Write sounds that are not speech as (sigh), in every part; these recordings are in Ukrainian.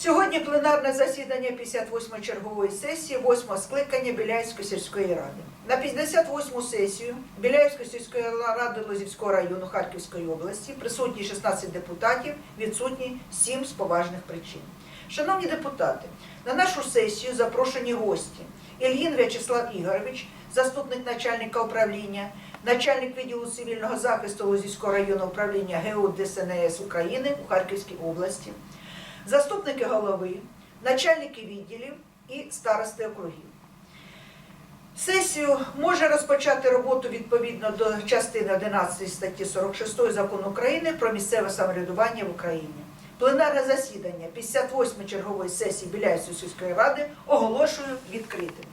Сьогодні пленарне засідання 58 чергової сесії 8 скликання Біляївської сільської ради. На 58 сесію Біляївської сільської ради Лозівського району Харківської області присутні 16 депутатів, відсутні 7 з поважних причин. Шановні депутати, на нашу сесію запрошені гості Ільїн В'ячеслав Ігорович, заступник начальника управління, начальник відділу цивільного захисту Лозівського району управління ГУ ДСНС України у Харківській області заступники голови, начальники відділів і старости округів. Сесію може розпочати роботу відповідно до частини 11 статті 46 закону України про місцеве самоврядування в Україні. Пленарне засідання 58 чергової сесії Біляївської сільської ради оголошую відкритим.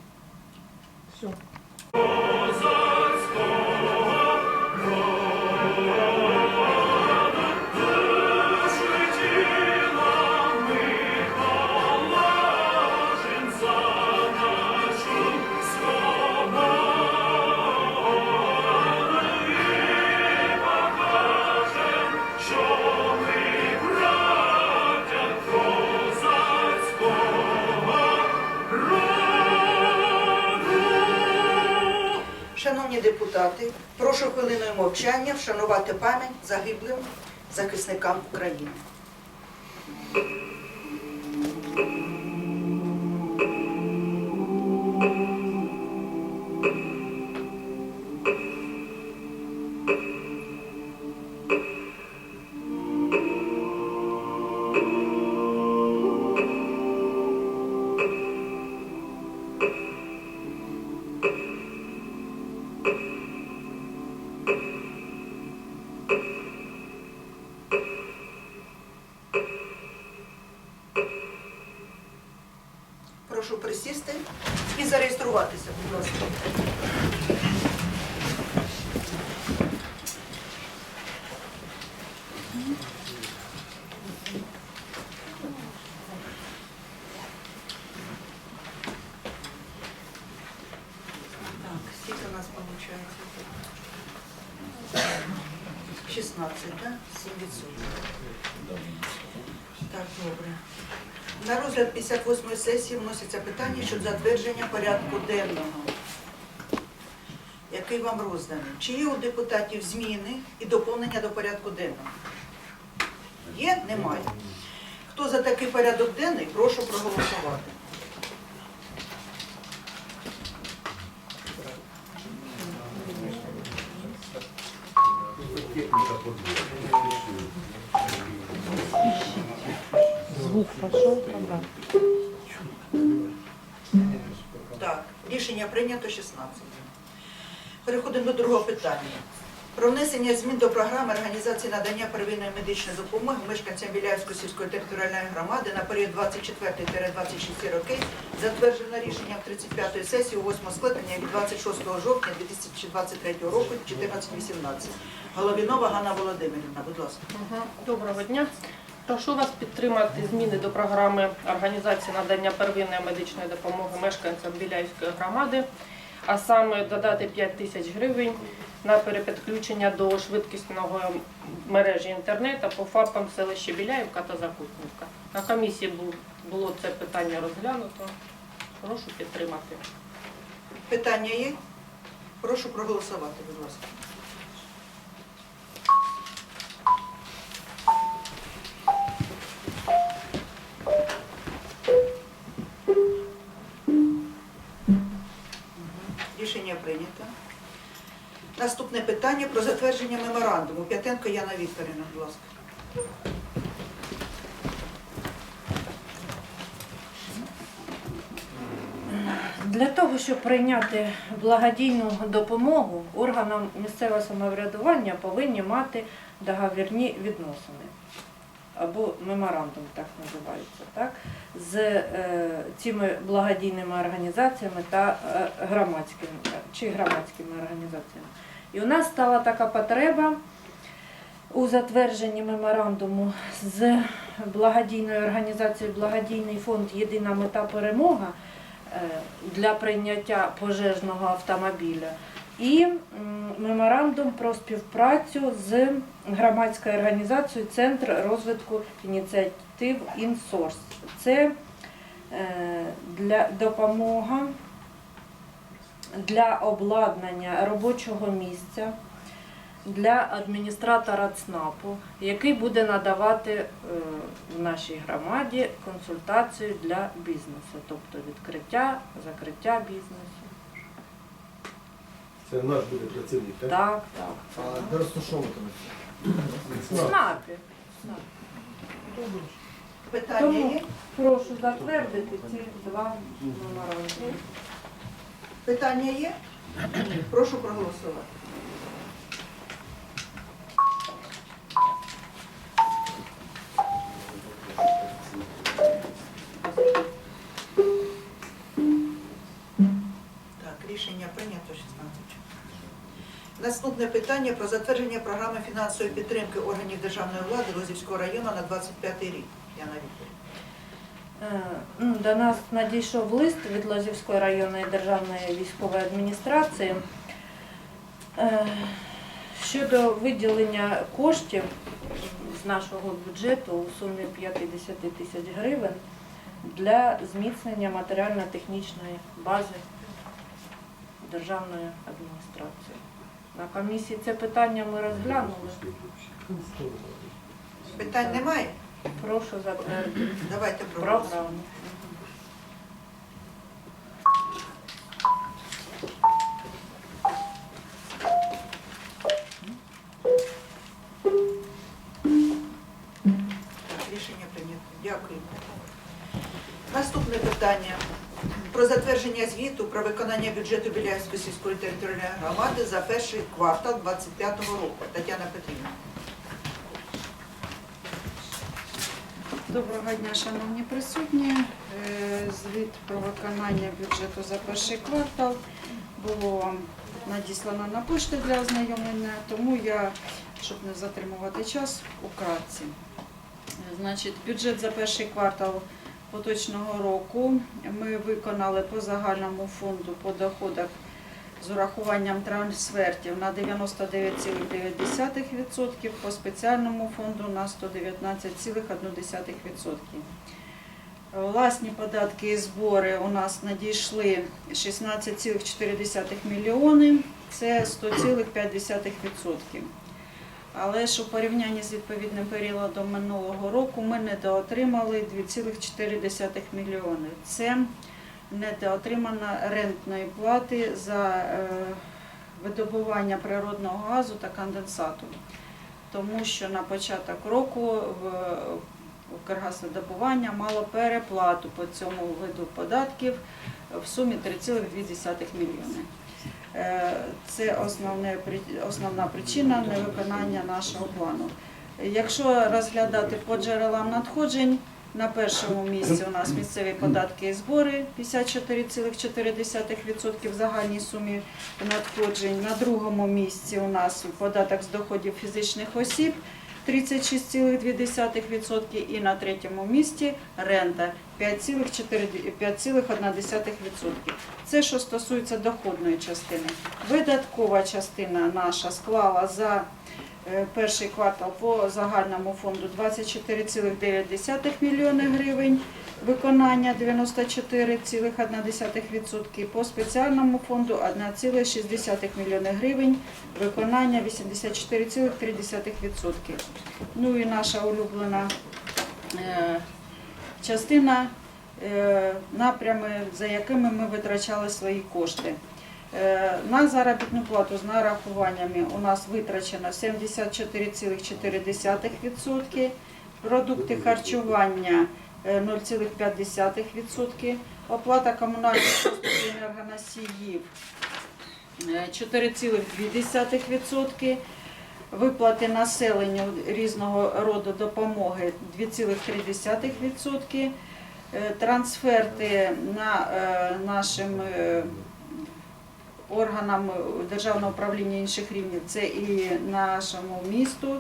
Шановні прошу хвилиною мовчання вшанувати пам'ять загиблим захисникам України. Зареєструватися, будь ласка. Так, скільки у нас виходить? 16, так? 7 Так, добре. На розгляд 58 сесії вносяться питання щодо затвердження порядку денного, який вам розданий. Чи є у депутатів зміни і доповнення до порядку денного? Є? Немає. Хто за такий порядок денний, прошу проголосувати. Звук пошел, тогда. Так, рішення прийнято 16. Переходимо до другого питання. Про внесення змін до програми організації надання первинної медичної допомоги мешканцям Біляївської сільської територіальної громади на період 24-26 роки, затверджено рішенням 35-ї сесії 8 скликання від 26 жовтня 2023 року 14.18. Головінова Ганна Володимирівна, будь ласка. Доброго дня. Прошу вас підтримати зміни до програми організації надання первинної медичної допомоги мешканцям Біляївської громади, а саме додати 5 тисяч гривень на перепідключення до швидкісного мережі інтернету по ФАПам селища Біляївка та Закутнівка. На комісії було це питання розглянуто. Прошу підтримати. Питання є? Прошу проголосувати, будь ласка. Наступне питання про затвердження меморандуму. П'ятенко Яна Вікторівна, будь ласка. Для того, щоб прийняти благодійну допомогу, органам місцевого самоврядування повинні мати договірні відносини або меморандум, так називається, так, з е, цими благодійними організаціями та е, громадськими чи громадськими організаціями. І у нас стала така потреба у затвердженні меморандуму з благодійною організацією Благодійний фонд Єдина мета перемога е, для прийняття пожежного автомобіля. І меморандум про співпрацю з громадською організацією Центр розвитку ініціатив Інсорс. Це е, для допомога для обладнання робочого місця для адміністратора ЦНАПу, який буде надавати е, в нашій громаді консультацію для бізнесу, тобто відкриття, закриття бізнесу. Це наш буде працівник, так? Так, так. А де розташовуватиметься? Знати. Питання Тому є? прошу затвердити ці два меморандуми. Питання є? Прошу проголосувати. Наступне питання про затвердження програми фінансової підтримки органів державної влади Лозівського району на 25 рік. Яна Вікторівна. Е, ну, До нас надійшов лист від Лозівської районної державної військової адміністрації е, щодо виділення коштів з нашого бюджету у сумі 50 тисяч гривень для зміцнення матеріально-технічної бази державної адміністрації. На комісії це питання ми розглянули. Питань немає? Прошу затвердити Давайте програму. Бюджету Біляївської сільської територіальної громади за перший квартал 2025 року. Тетяна Петрівна. Доброго дня, шановні присутні. Е, Звіт про виконання бюджету за перший квартал було надіслано на пошту для ознайомлення, тому я, щоб не затримувати час. Е, Значить, бюджет за перший квартал поточного року ми виконали по загальному фонду по доходах з урахуванням трансфертів на 99,9%, по спеціальному фонду на 119,1%. Власні податки і збори у нас надійшли 16,4 мільйони, це 100,5%. Але ж у порівнянні з відповідним періодом минулого року ми недоотримали 2,4 мільйони. Це недоотримана рентної плати за е, видобування природного газу та конденсату. Тому що на початок року в Укргазвидобування мало переплату по цьому виду податків в сумі 3,2 мільйони. Е, Це основне, основна причина невиконання нашого плану. Якщо розглядати по джерелам надходжень, на першому місці у нас місцеві податки і збори 54,4% в загальній сумі надходжень. На другому місці у нас податок з доходів фізичних осіб 36,2% і на третьому місці рента 5,1%. Це що стосується доходної частини. Видаткова частина наша склала за е, перший квартал по загальному фонду 24,9 мільйони гривень, виконання 94,1%, по спеціальному фонду 1,6 мільйони гривень, виконання 84,3%. Ну і наша улюблена е, частина е, напрями, за якими ми витрачали свої кошти. Е, На заробітну плату з нарахуваннями у нас витрачено 74,4%, продукти харчування 0,5%, оплата комунальних послуг енергоносіїв е, 4,2%, виплати населенню різного роду допомоги 2,3%, е, трансферти на е, нашим е, органам державного управління інших рівнів, це і нашому місту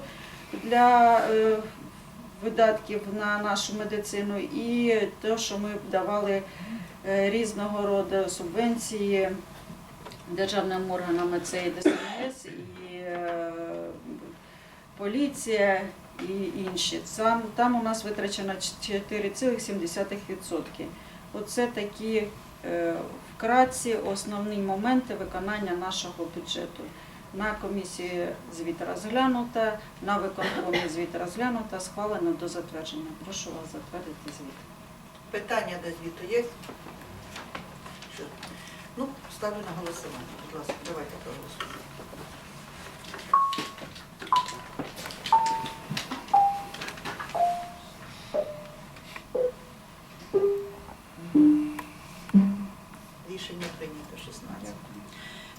для е, видатків на нашу медицину, і те, що ми давали е, різного роду субвенції державним органам, це і ДСНС, і е, поліція, і інші. Там, там у нас витрачено 4,7%. Оце такі е, вкратці основні моменти виконання нашого бюджету. На комісії звіт розглянута, на виконкомі звіт розглянута, схвалено до затвердження. Прошу вас затвердити звіт. Питання до звіту є? Що? Ну, ставлю на голосування. Будь ласка, давайте проголосуємо.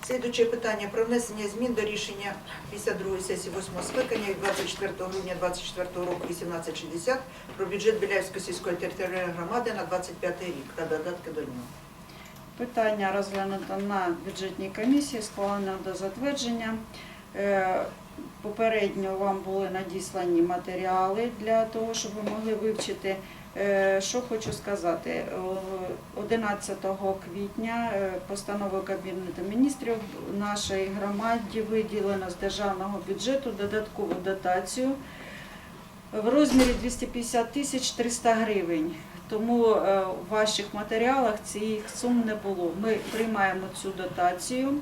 Слідуюче питання про внесення змін до рішення 52 сесії 8 скликання від 24 грудня 2024 року 1860 про бюджет Біляївської сільської територіальної громади на 25 рік та додатки до нього. Питання розглянуто на бюджетній комісії, схвалено до затвердження. Е, Попередньо вам були надіслані матеріали для того, щоб ви могли вивчити. Е, Що хочу сказати, 11 квітня е, постановою Кабінету міністрів нашій громаді виділено з державного бюджету додаткову дотацію в розмірі 250 тисяч 300 гривень. Тому е, в ваших матеріалах цих сум не було. Ми приймаємо цю дотацію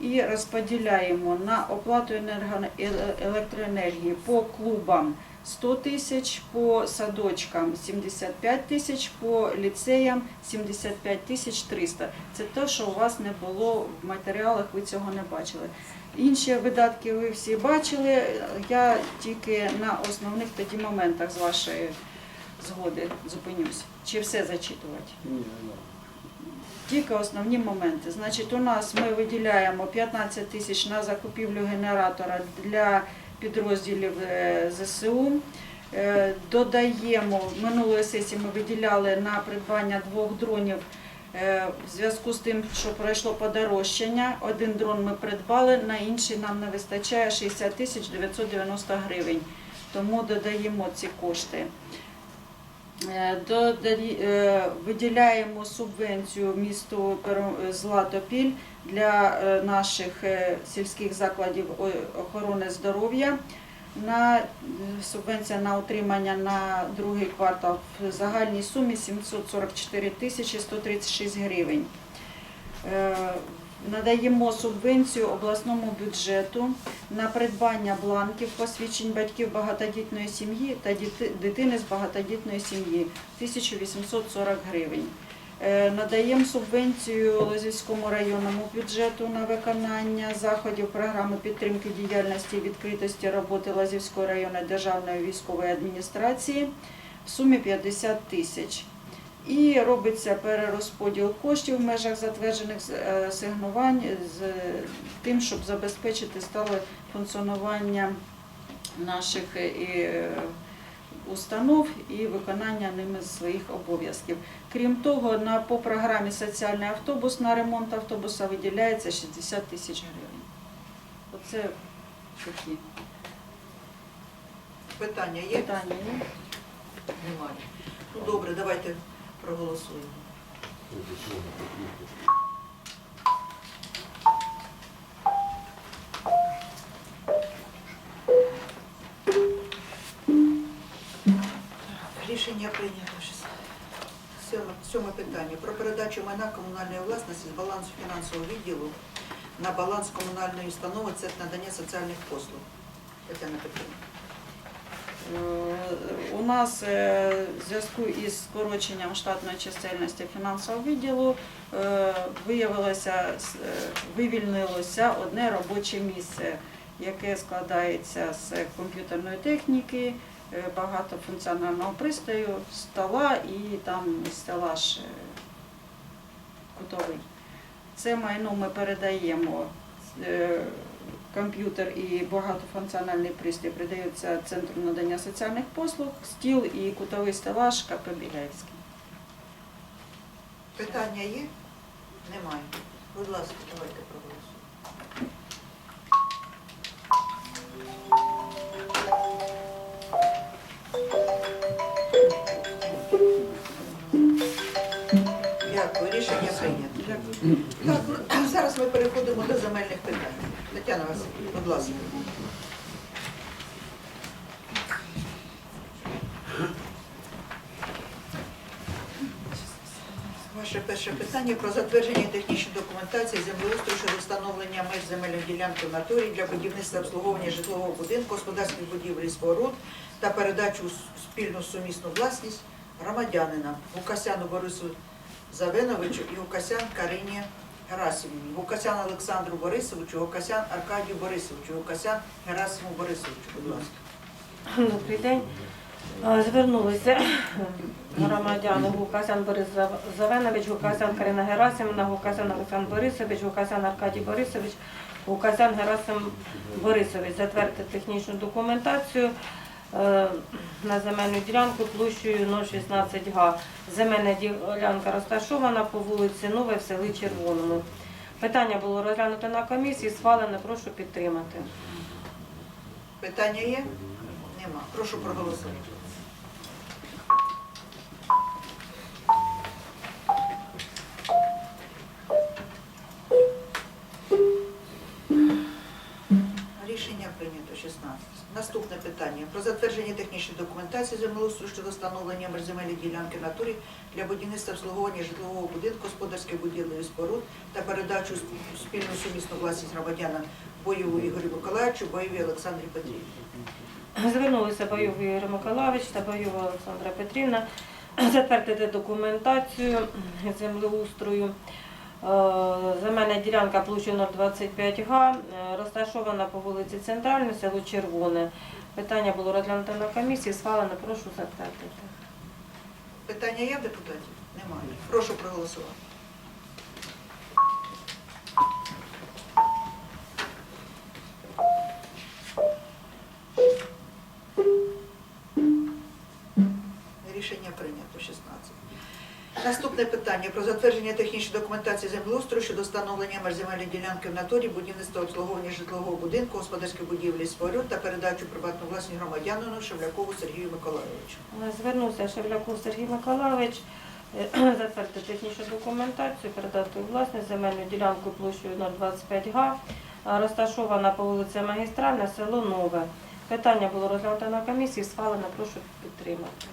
і розподіляємо на оплату е- електроенергії по клубам 100 тисяч, по садочкам 75 тисяч, по ліцеям 75 тисяч 300. Це те, що у вас не було в матеріалах, ви цього не бачили. Інші видатки ви всі бачили. Я тільки на основних тоді моментах з вашої згоди зупинюсь. Чи все зачитувати? Тільки основні моменти. Значить, у нас ми виділяємо 15 тисяч на закупівлю генератора для підрозділів е, ЗСУ. Е, Додаємо минулої сесії ми виділяли на придбання двох дронів е, в зв'язку з тим, що пройшло подорожчання. Один дрон ми придбали, на інший нам не вистачає 60 тисяч 990 гривень. Тому додаємо ці кошти. Виділяємо субвенцію місту Златопіль для е, наших е, сільських закладів охорони здоров'я. На е, субвенція на утримання на другий квартал в загальній сумі 744 тисячі 136 гривень. Надаємо субвенцію обласному бюджету на придбання бланків посвідчень батьків багатодітної сім'ї та дитини з багатодітної сім'ї 1840 гривень. Е, Надаємо субвенцію Лозівському районному бюджету на виконання заходів програми підтримки діяльності і відкритості роботи Лозівської районної державної військової адміністрації в сумі 50 тисяч. І робиться перерозподіл коштів в межах затверджених е, сигнувань з тим, щоб забезпечити стале функціонування наших е, установ і виконання ними своїх обов'язків. Крім того, на по програмі соціальний автобус на ремонт автобуса виділяється 60 тисяч гривень. Оце такі Питання є? питання. є? Немає. Ну, добре, давайте проголосуємо. Рішення прийнято. Сьоме, питання. Про передачу майна комунальної власності з балансу фінансового відділу на баланс комунальної установи це надання соціальних послуг. Тетяна Петрівна. Е, У нас е, в зв'язку із скороченням штатної чисельності фінансового відділу е, виявилося, вивільнилося одне робоче місце, яке складається з комп'ютерної техніки, багатофункціонального пристрою, стола і там стелаж е, кутовий. Це майно ми передаємо. е, комп'ютер і багатофункціональний пристрій передаються Центру надання соціальних послуг, стіл і кутовий стелаж КП Біляївський. Питання є? Немає. Будь ласка, давайте проголосуємо. прийнято. Так, ну, зараз ми переходимо до земельних питань. Тетяна Васильівна, будь ласка. Ваше перше питання про затвердження технічної документації землеустрою щодо встановлення меж земельної ділянки в натурі для будівництва обслуговування житлового будинку, господарських будівлі споруд та передачу спільну сумісну власність громадянина Гукасяну Борису Завеновичу і Гукасян Карині Герасимівні, Гукасян Олександру Борисовичу, Гукасян Аркадію Борисовичу, Гукасян Герасиму Борисовичу, будь ласка. Добрий день. Звернулися громадяни Гукасян Борис Завенович, Гукасян Карина Герасимівна, Гукасян Олександр Борисович, Гукасян Аркадій Борисович, Гукасян Герасим Борисович. Затвердити технічну документацію на земельну ділянку площею 016 га. Земельна ділянка розташована по вулиці Нове в селі Червоному. Питання було розглянуто на комісії, схвалене, прошу підтримати. Питання є? Нема. Прошу проголосувати. Рішення прийнято 16. Наступне питання про затвердження технічної документації землеустрою щодо встановлення меж земельної ділянки натурі для будівництва обслуговування житлового будинку, господарських будівлі споруд та передачу спільну сумісну власність громадянам Боєву Ігорю Миколаївичу, Боєві Олександрі Петрівні. Звернулися Бойов Ігор Миколаївич та Бойова Олександра Петрівна затвердити документацію землеустрою. Е, Земельна ділянка площею 25 га, е, розташована по вулиці Центральна, село Червоне. Питання було розглянуто на комісії, схвалено, прошу затвердити. Питання є в депутатів? Немає. Прошу проголосувати. Наступне питання про затвердження технічної документації землеустрою щодо встановлення меж земельної ділянки в натурі, будівництва обслуговування житлового будинку, господарських будівлі і споруд та передачу приватну власність громадянину Шевлякову Сергію Миколайовичу. Е, Звернувся Шевляков Сергій Миколаївич, е, (clears throat) затвердити технічну документацію, передати власність земельну ділянку площею 025 га, розташована по вулиці Магістральна, село Нове. Питання було розглянуто на комісії, схвалено, прошу підтримати.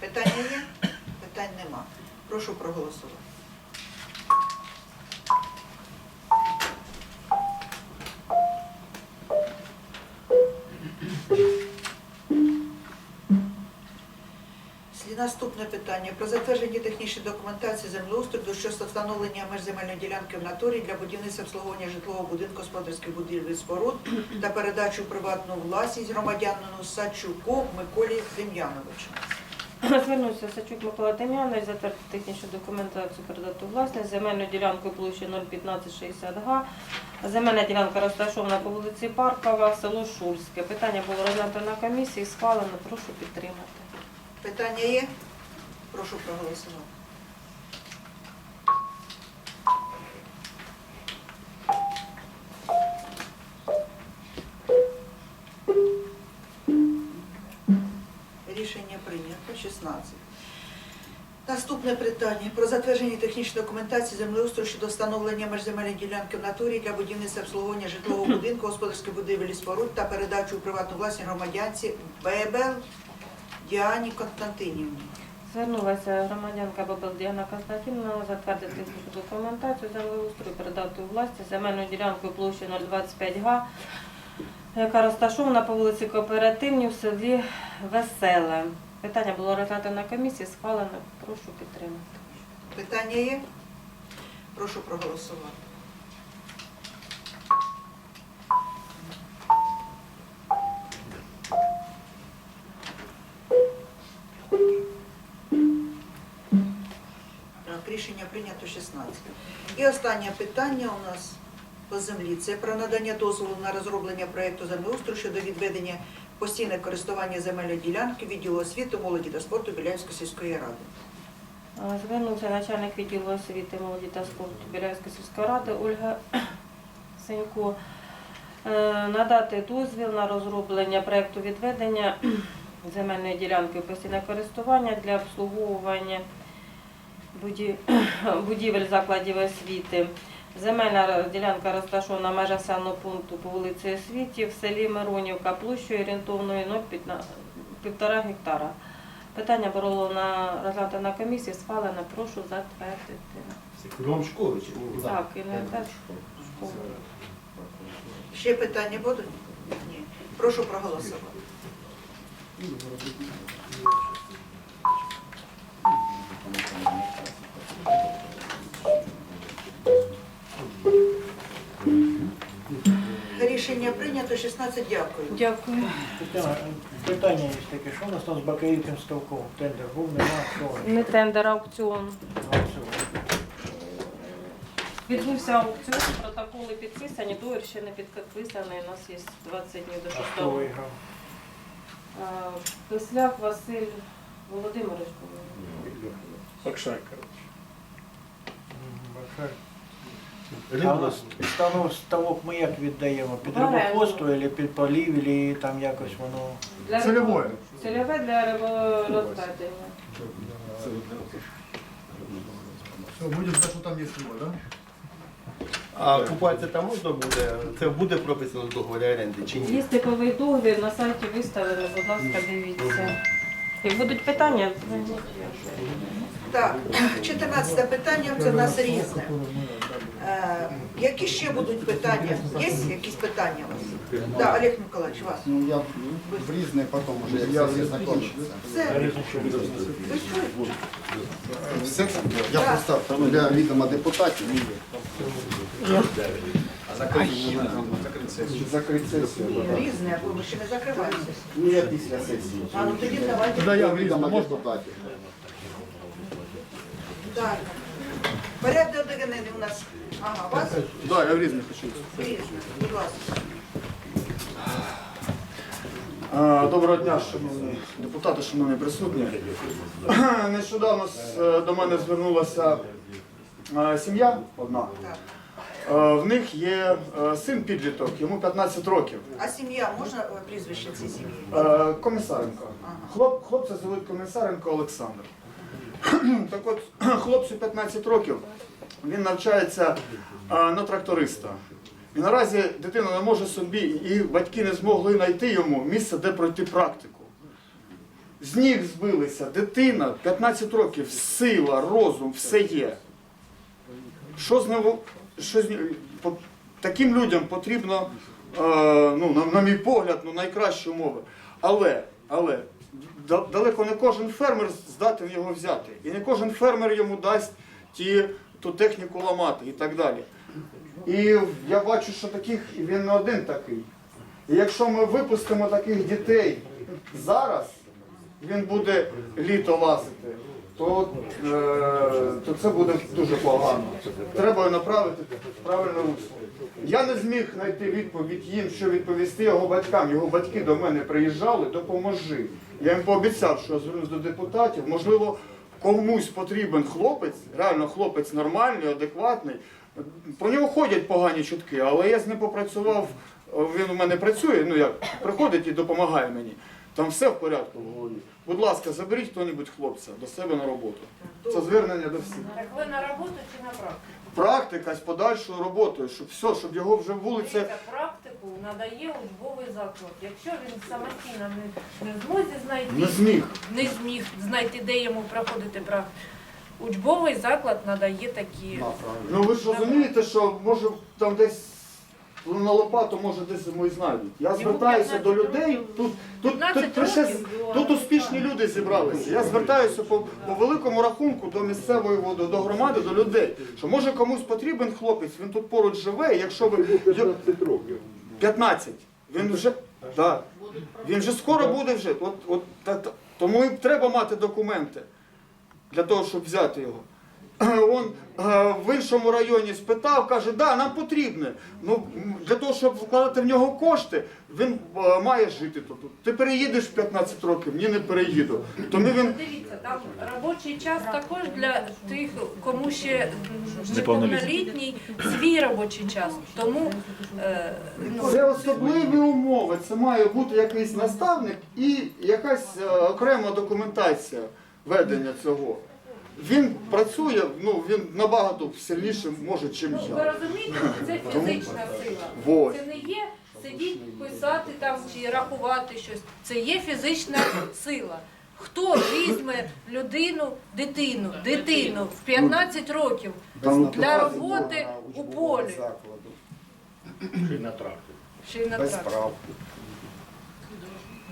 Питання є? Питань нема. Прошу проголосувати. Наступне питання про затвердження технічної документації землеустрою до щодо встановлення меж земельної ділянки в натурі для будівництва обслуговування житлового будинку господарських будівель споруд та передачу приватну власність громадянину Сачуку Миколі Дем'яновичу. Звернувся Сачук Микола Дем'янович, затвердити технічну документацію, передати власність земельну ділянку площі 01560 га. Земельна ділянка розташована по вулиці Паркова, село Шульське. Питання було розглянуто на комісії, схвалено, прошу підтримати. Питання є? Прошу проголосувати. 16. Наступне питання про затвердження технічної документації землеустрою щодо встановлення меж земельної ділянки в натурі для будівництва обслуговування житлового (coughs) будинку, господарських будівель і споруд та передачу у приватну власність громадянці Бебел Діані Константинівні. Звернулася громадянка Бабел Діана Константинівна затвердити технічну документацію землеустрою, передати у власність земельну ділянку площею 025 га, яка розташована по вулиці Кооперативній в селі Веселе. Питання було розглянуто на комісії, схвалено, прошу підтримати. Питання є? Прошу проголосувати. Рішення прийнято 16. І останнє питання у нас по землі. Це про надання дозволу на розроблення проєкту землеустрою щодо відведення постійне користування земельної ділянки відділу освіти, молоді та спорту Біляївської сільської ради. Звернувся начальник відділу освіти, молоді та спорту Біляївської сільської ради Ольга (clears throat) Сенько е, надати дозвіл на розроблення проєкту відведення (clears throat) земельної ділянки у постійне користування для обслуговування (clears throat) будівель закладів освіти. Земельна ділянка розташована в межах населеного пункту по вулиці Освіті в селі Миронівка площею орієнтовною 0,1 гектара. Питання було на розглянути на комісії, схвалено, прошу затвердити. Кругом школи чи ні? Так, і не теж школа. Ще питання будуть? Ні. Прошу проголосувати. Рішення прийнято, 16 дякую. Дякую. Тетяна, питання є таке, що у нас там з Бакаївським ставком? Тендер був, нема, що? Не тендер, а аукціон. Аукціон. Відбувся аукціон, протоколи підписані, договір ще не підписаний, у нас є 20 днів до А хто виграв? Кисляк Василь Володимирович. Бакшай, коротше. Бакшай. А у Рибна ставок ми як віддаємо? Під оренду. або під полів, або там якось воно... Для Цільовое. Цільове для риборозведення. Все, будем знать, что там есть рыба, да? А купатися там можна буде? Це буде прописано в договорі оренди чи Є ні? типовий договір, на сайті виставлено, будь ласка, дивіться. Як будуть питання, Так, 14 питання, це в нас різне. Е, які ще будуть питання? Є якісь питання у вас? Да, Олег Миколаївич, вас. Ну, я в різне потом уже, як сесія закончиться. Все, ви що? Все, я просто для відома депутатів. Закрити сесію. Різне, бо ви ще не закриваєтеся. Ну, я після сесії. А ну тоді давайте. Тоді я в відома депутатів. Так. Порядок денний у нас. Ага, вас Да, я в різне хочу. будь ласка. Доброго дня, шановні депутати, шановні присутні. (clears throat) Нещодавно е, до мене звернулася е, сім'я одна. Е, В них є син підліток, йому 15 років. А сім'я, можна прізвище цієї сім'ї? Комісаренко. Хлоп, хлопця звуть Комісаренко Олександр. (clears throat) Так от, (clears throat) хлопцю 15 років, він навчається е, на тракториста. І наразі дитина не може собі, і батьки не змогли знайти йому місце, де пройти практику. З ніг збилися, дитина 15 років, сила, розум, все є. Що з ним, що з ним- таким людям потрібно, е, ну, на, на мій погляд, ну, найкращі умови. Але, але далеко не кожен фермер здатен його взяти. І не кожен фермер йому дасть ті, ту техніку ламати і так далі. І я бачу, що таких він не один такий. І якщо ми випустимо таких дітей зараз, він буде літо лазити, то, е, то це буде дуже погано. Треба направити в правильне русло. Я не зміг знайти відповідь їм, що відповісти його батькам. Його батьки до мене приїжджали, допоможи. Я їм пообіцяв, що я звернусь до депутатів. Можливо, комусь потрібен хлопець, реально хлопець нормальний, адекватний. Про нього ходять погані чутки, але я з ним попрацював. Він у мене працює, ну як приходить і допомагає мені. Там все в порядку в голові. Будь ласка, заберіть хто-небудь хлопця до себе на роботу. Це звернення до всіх. Так ви на роботу чи на практику? Практика з подальшою роботою, щоб все, щоб його вже вулиця. Дивіться, практику надає учбовий заклад. Якщо він самостійно не, не в змозі знайти, Не зміг. не зміг знайти, де йому проходити практику. Учбовий заклад надає такі. Ну ви ж розумієте, що може там десь ну, на лопату, може десь і знайдуть. Я звертаюся до людей. Тут, тут, 15 тут, ще- тут успішні люди зібралися. Я звертаюся по, по великому рахунку до місцевої води, до громади, до людей. Що може комусь потрібен хлопець, він тут поруч живе, якщо ви 15. Він вже так. Він вже скоро буде вже. От, от, та- та- тому і треба мати документи для того, щоб взяти його. Он е, в іншому районі спитав, каже, да, нам потрібне. Ну, для того, щоб вкладати в нього кошти, він е, має жити тут. Ти переїдеш в 15 років, ні, не переїду. Тому він Дивіться, там робочий час також для тих, кому ще неповнолітній, свій робочий час. Тому е, ну, Це особливі умови. Це має бути якийсь наставник і якась е, окрема документація ведення цього. Він працює, ну він набагато сильніше може, чим Ну, ви я. розумієте, це фізична сила. Вот. Це не є сидіти, писати там чи рахувати щось. Це є фізична сила. Хто візьме людину, дитину, дитину в 15 років Без для роботи у полі? закладу, Ще й на Без прав.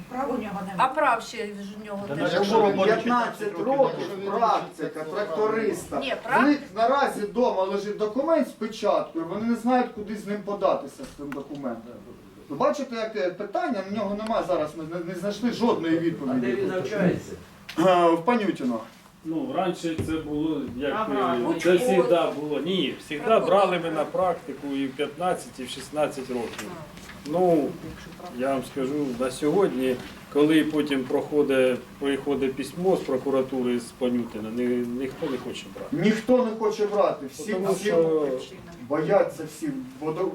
Прав у нього А прав ще в нього Та теж. Якщо 15 років практика тракториста, Ні, в них наразі вдома лежить документ з печаткою, вони не знають, куди з ним податися з цим документом. Ви бачите, яке питання, на нього немає зараз, ми не, не знайшли жодної відповіді. Де він навчається? Е, В Панютіно. Ну, раніше це було як Ага. це завжди було. Ні, завжди брали ми на практику і в 15, і в 16 років. Ну, я вам скажу, на сьогодні, коли потім проходить, приходить письмо з прокуратури з Панютина, ні, ніхто не хоче брати. Ніхто не хоче брати, всі, Тому всі що бояться всі. Бо до-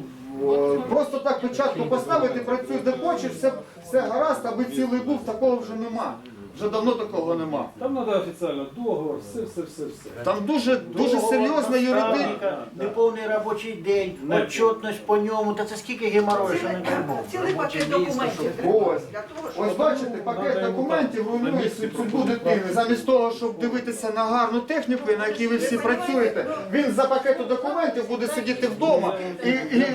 о, Просто так печатку поставити, працюй де хочеш, все, все гаразд, аби цілий був, такого вже нема. Вже давно такого нема. там треба офіційно договор, все, все, все, все. Там дуже, дуже Договор, серйозна юридична. Неповний робочий день, отчетність по ньому, та це скільки геморрою, що не треба. Цілий пакет документів треба Ось. для того, щоб... Ось бачите, пакет документів руйнує судьбу дитини. Замість того, щоб дивитися на гарну техніку, на якій ви всі працюєте, він за пакету документів буде сидіти вдома і, і,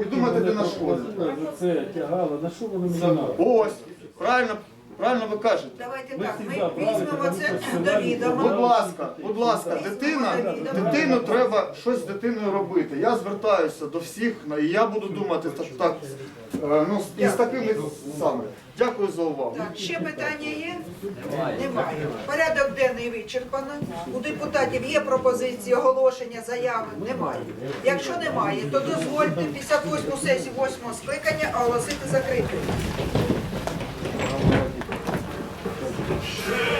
і думати, де нашкодити. це тягали, на що вони мені надо? Ось, правильно, правильно ви кажете. Давайте Ми так, ми візьмемо це до сценарій Будь ласка, будь ласка, дитина, дитину треба щось з дитиною робити. Я звертаюся до всіх, і я буду думати так, так е, ну, і з такими саме. Дякую за увагу. Так, ще питання є? Немає. Порядок денний вичерпано. У депутатів є пропозиції, оголошення, заяви? Немає. Якщо немає, то дозвольте 58 сесію 8 скликання оголосити закритою. Sure.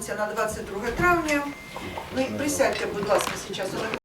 Сесія на 22 травня. Ви присядьте, будь ласка.